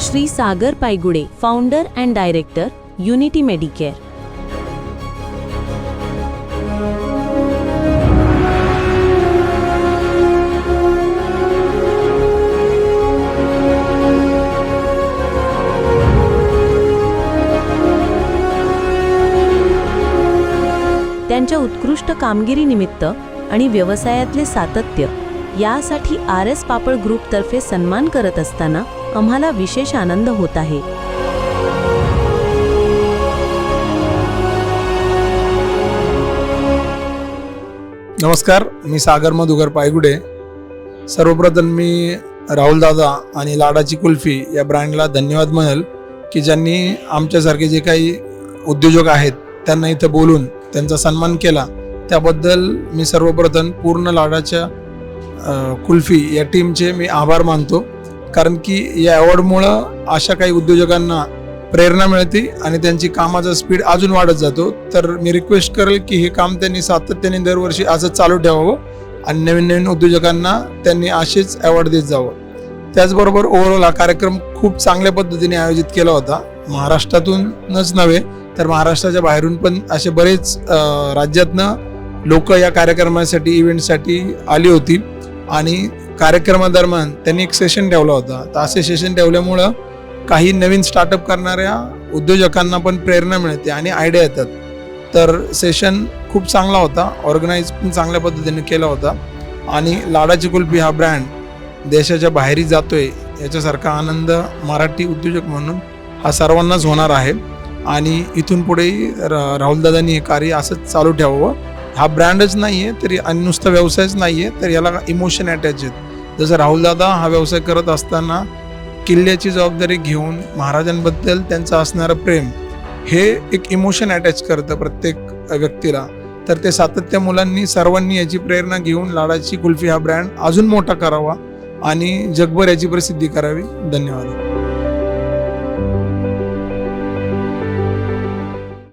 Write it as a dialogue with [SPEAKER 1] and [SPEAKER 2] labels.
[SPEAKER 1] Shri Sagar Paigude founder and director Unity Medicare त्यांच्या उत्कृष्ट कामगिरीनिमित्त आणि व्यवसायातले सातत्य यासाठी आर एस पापड ग्रुपतर्फे सन्मान करत असताना आम्हाला विशेष आनंद होत आहे.
[SPEAKER 2] नमस्कार मी सागर मधुकर पायगुडे. सर्वप्रथम मी राहुल दादा आणि लाडाची कुल्फी या ब्रँडला धन्यवाद म्हणेल की ज्यांनी आमच्यासारखे जे काही उद्योजक आहेत त्यांना इथं बोलून त्यांचा सन्मान केला. त्याबद्दल मी सर्वप्रथम पूर्ण लाडाच्या कुल्फी या टीमचे मी आभार मानतो. कारण की या अवॉर्डमुळं अशा काही उद्योजकांना प्रेरणा मिळते आणि त्यांची कामाचा स्पीड अजून वाढत जातो. तर मी रिक्वेस्ट करेल की हे काम त्यांनी सातत्याने दरवर्षी असंच चालू ठेवावं आणि नवीन नवीन उद्योजकांना त्यांनी असेच अवॉर्ड देत जावं. त्याचबरोबर ओव्हरऑल हा कार्यक्रम खूप चांगल्या पद्धतीने आयोजित केला होता. महाराष्ट्रातूनच नव्हे तर महाराष्ट्राच्या बाहेरून पण असे बरेच राज्यातनं लोक या कार्यक्रमासाठी इव्हेंटसाठी आली होती. आणि कार्यक्रमादरम्यान त्यांनी एक सेशन ठेवला होता. तर असे सेशन ठेवल्यामुळं काही नवीन स्टार्टअप करणाऱ्या उद्योजकांना पण प्रेरणा मिळते आणि आयडिया येतात. तर सेशन खूप चांगला होता. ऑर्गनाईज पण चांगल्या पद्धतीने केला होता. आणि लाडाची कुल्फी हा ब्रँड देशाच्या बाहेरही जातोय याच्यासारखा आनंद मराठी उद्योजक म्हणून हा सर्वांनाच होणार आहे. आणि इथून पुढेही राहुलदादांनी हे कार्य असंच चालू ठेवावं. हा ब्रँडच नाही आहे तरी आणि नुसता व्यवसायच नाही आहे तर याला इमोशन अटॅच आहेत. जसं राहुलदादा हा व्यवसाय करत असताना किल्ल्याची जबाबदारी घेऊन महाराजांबद्दल त्यांचं असणारं प्रेम हे एक इमोशन अटॅच करतं प्रत्येक व्यक्तीला. तर ते सातत्य मुलांनी सर्वांनी याची प्रेरणा घेऊन लाडाची कुल्फी हा ब्रँड अजून मोठा करावा आणि जगभर याची प्रसिद्धी करावी. धन्यवाद.